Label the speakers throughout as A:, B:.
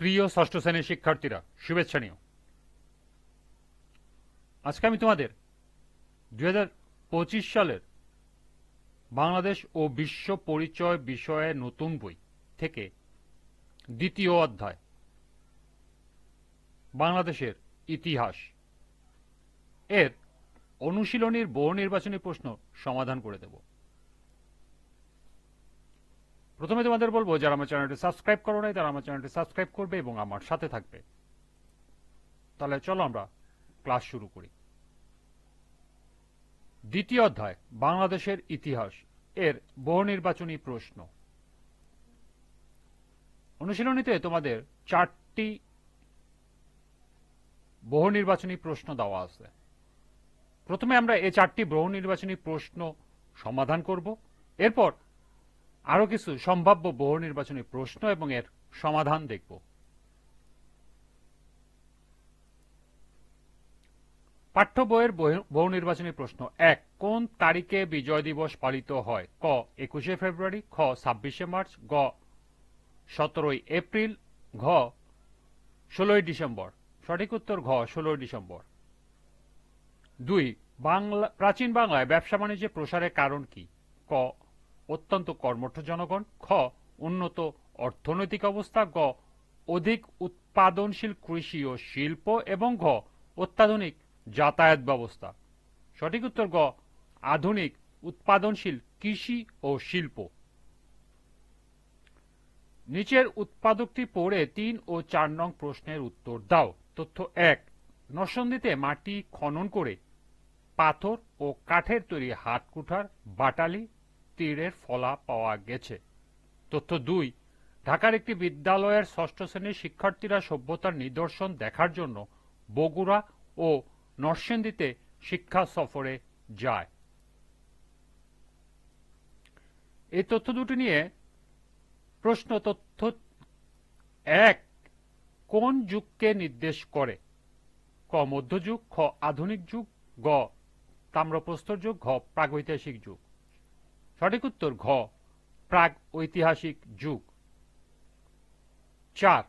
A: প্রিয় ষষ্ঠ শ্রেণির শিক্ষার্থীরা, শুভেচ্ছা নিও। আজকে আমি তোমাদের দু হাজার পঁচিশ সালের বাংলাদেশ ও বিশ্ব পরিচয় বিষয়ে নতুন বই থেকে দ্বিতীয় অধ্যায়, বাংলাদেশের ইতিহাস, এর অনুশীলনীর বহু নির্বাচনী প্রশ্ন সমাধান করে দেব। প্রথমে তোমাদের বলব, যারা আমার চ্যানেলটি সাবস্ক্রাইব করো নাই, তারা আমার চ্যানেলটি সাবস্ক্রাইব করবে এবং আমার সাথে থাকবে। তাহলে চলো আমরা ক্লাস শুরু করি। দ্বিতীয় অধ্যায়, বাংলাদেশের ইতিহাস, এর বহু নির্বাচনী প্রশ্ন। অনুশীলনীতে তোমাদের চারটি বহু নির্বাচনী প্রশ্ন দেওয়া আছে। প্রথমে আমরা এই চারটি বহু নির্বাচনী প্রশ্ন সমাধান করব। এরপর আরও কিছু সম্ভাব্য বহু নির্বাচনী প্রশ্ন এবং এর সমাধান দেখব। পাঠ্য বইয়ের বহু নির্বাচনী প্রশ্ন। এক, কোন তারিখে বিজয় দিবস পালিত হয়? ক, একুশে ফেব্রুয়ারি, খ, ছাব্বিশে মার্চ, গ, সতেরোই এপ্রিল, ঘ, ষোলোই ডিসেম্বর। সঠিক উত্তর ঘ, ষোলোই ডিসেম্বর। দুই, বাংলা, প্রাচীন বাংলায় ব্যবসা বাণিজ্যের প্রসারের কারণ কি? ক অত্যন্ত কর্মঠ জনগণ, খ, উন্নত অর্থনৈতিক অবস্থা, গ, অধিক উৎপাদনশীল কৃষি ও শিল্প এবং ঘ, অত্যাধুনিক যাতায়াত ব্যবস্থা। সঠিক উত্তর, গ, আধুনিক উৎপাদনশীল কৃষি ও শিল্প। নিচের উৎপাদকটি পড়ে তিন ও চার নং প্রশ্নের উত্তর দাও। তথ্য এক নরসন্দিতে মাটি খনন করে পাথর ও কাঠের তৈরি হাত কুঠার বাটালি তীরের ফলা পাওয়া গেছে। তথ্য দুই, ঢাকার একটি বিদ্যালয়ের ষষ্ঠ শ্রেণির শিক্ষার্থীরা সভ্যতার নিদর্শন দেখার জন্য বগুড়া ও নরসিংদীতে শিক্ষা সফরে যায়। এই তথ্য দুটি নিয়ে প্রশ্ন তথ্য এক, কোন যুগকে নির্দেশ করে? ক, মধ্যযুগ, খ, আধুনিক যুগ, গ, তাম্রপ্রস্তর যুগ, ঘ, প্রাগৈতিহাসিক যুগ। সঠিক উত্তর ঘ, প্রাগ ঐতিহাসিক যুগ। চার,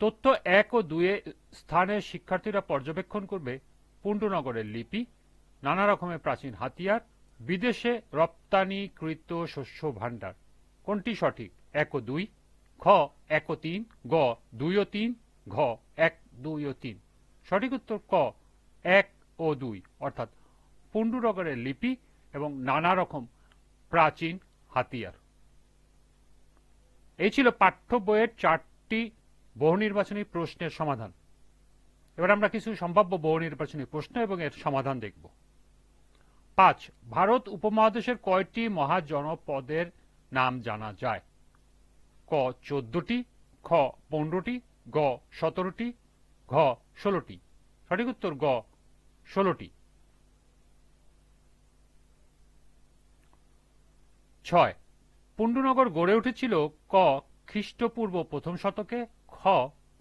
A: তথ্য এক ও দুয়ে স্থানের শিক্ষার্থীরা পর্যবেক্ষণ করবে পুণ্ডনগরের লিপি, নানা রকমের প্রাচীন হাতিয়ার, বিদেশে রপ্তানিকৃত শস্য ভাণ্ডার। কোনটি সঠিক? এক ও দুই খ এক ও তিন, গ দুই ও তিন, ঘ এক দুই ও তিন। সঠিক উত্তর ক, এক ও দুই, অর্থাৎ পুণ্ডুনগরের লিপি এবং নানা রকম প্রাচীন হাতিয়ার। এই ছিল পাঠ্য বইয়ের চারটি বহু নির্বাচনী প্রশ্নের সমাধান। এবার আমরা কিছু সম্ভাব্য বহু নির্বাচনী প্রশ্ন এবং এর সমাধান দেখব। পাঁচ, ভারত উপমহাদেশের কয়টি মহাজনপদের নাম জানা যায়? ক, চোদ্দটি, খ, পনেরোটি, গ, সতেরোটি, ঘ, ষোলোটি। সঠিক উত্তর গ, ষোলোটি। ছয়। পুণ্ডনগর গড়ে উঠেছিল ক খ্রিস্টপূর্ব প্রথম শতকে, খ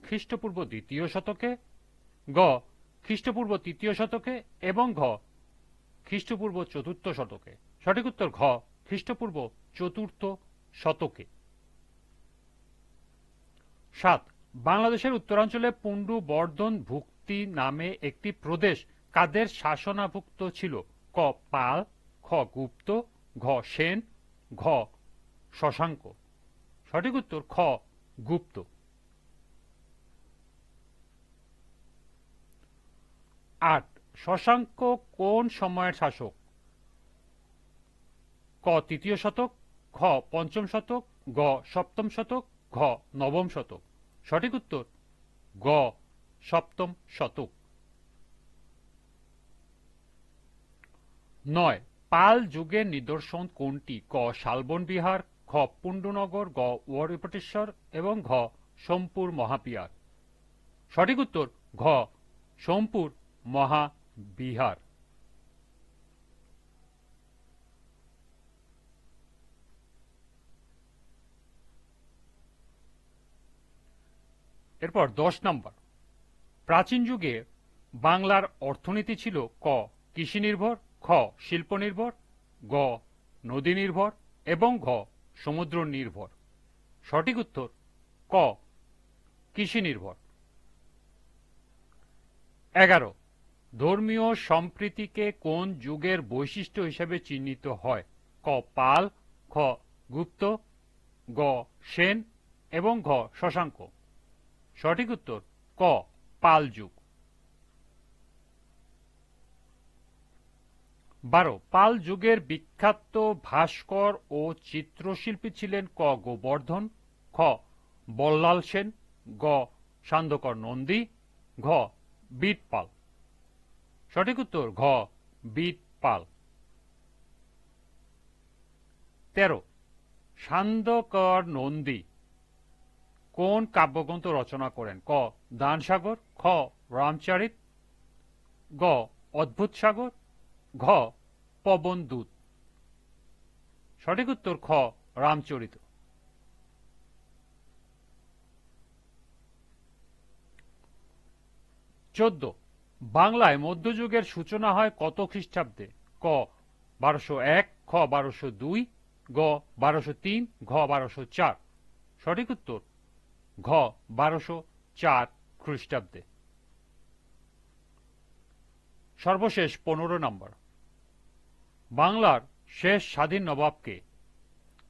A: খ্রিস্টপূর্ব দ্বিতীয় শতকে, গ খ্রিস্টপূর্ব তৃতীয় শতকে এবং ঘ খ্রিস্টপূর্ব চতুর্থ শতকে। সঠিক উত্তর ঘ খ্রিস্টপূর্ব চতুর্থ শতকে। সাত। বাংলাদেশের উত্তরাঞ্চলে পুণ্ডু বর্ধন ভুক্তি নামে একটি প্রদেশ কাদের শাসনাভুক্ত ছিল? ক পাল, খ গুপ্ত, ঘ সেন শশাঙ্ক। সঠিক উত্তর খ, গুপ্ত। আট, শশাঙ্ক কোন সময়ের শাসক? ক, তৃতীয় শতক। খ, পঞ্চম শতক। গ, সপ্তম শতক। ঘ, নবম শতক। সঠিক উত্তর, গ, সপ্তম শতক। নয়, পাল যুগের নিদর্শন কোনটি? ক, শালবন বিহার। খ পুণ্ডনগর গ ওয়ারিপটেশ্বর এবং ঘ সোমপুর মহাবিহার। সঠিক উত্তর, ঘ সোমপুর মহাবিহার। এরপর দশ নম্বর। প্রাচীন যুগে বাংলার অর্থনীতি ছিল ক কৃষি নির্ভর খ শিল্প নির্ভর গ নদী নির্ভর এবং ঘ সমুদ্র নির্ভর সঠিক উত্তর, ক কৃষি নির্ভর এগারো, ধর্মীয় সম্প্রীতিকে কোন যুগের বৈশিষ্ট্য হিসেবে চিহ্নিত হয়? ক, পাল, খ, গুপ্ত, গ, সেন এবং ঘ, শশাঙ্ক। সঠিক উত্তর, ক, পাল যুগ। বারো, পাল যুগের বিখ্যাত ভাস্কর ও চিত্রশিল্পী ছিলেন ক গোবর্ধন, খ বল্লাল সেন, গ সান্দকর নন্দী, ঘ বিট পাল। সঠিক উত্তর, ঘ বিট পাল। তেরো, সান্দকর নন্দী। কোন কাব্যগ্রন্থ রচনা করেন? ক দানসাগর, খ রামচারিত, গ অদ্ভুত সাগর, ঘ পবন দূত সঠিক উত্তর খ, রামচরিত। চোদ্দ, বাংলায় মধ্যযুগের সূচনা হয় কত খ্রিস্টাব্দে? ক, বারোশো এক, খ, বারোশো দুই, গ, বারোশো তিন, ঘ, বারোশো চার। সঠিক উত্তর, ঘ, বারোশো চার খ্রিস্টাব্দে। সর্বশেষ পনেরো নম্বর। বাংলার শেষ স্বাধীন নবাবকে।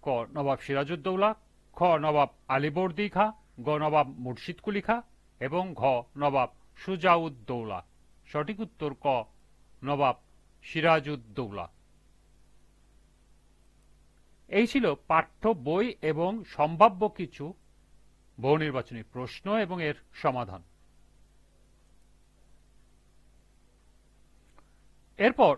A: ক, নবাব সিরাজউদ্দৌলা, খ, নবাব আলীবর্দী খা গ, নবাব মুর্শিদ কুলি খা এবং ঘ, নবাব সুজাউদ্দৌলা। সঠিক উত্তর ক, নবাব সিরাজউদ্দৌলা। এই ছিল পাঠ্য বই এবং সম্ভাব্য কিছু বহু নির্বাচনী প্রশ্ন এবং এর সমাধান। এরপর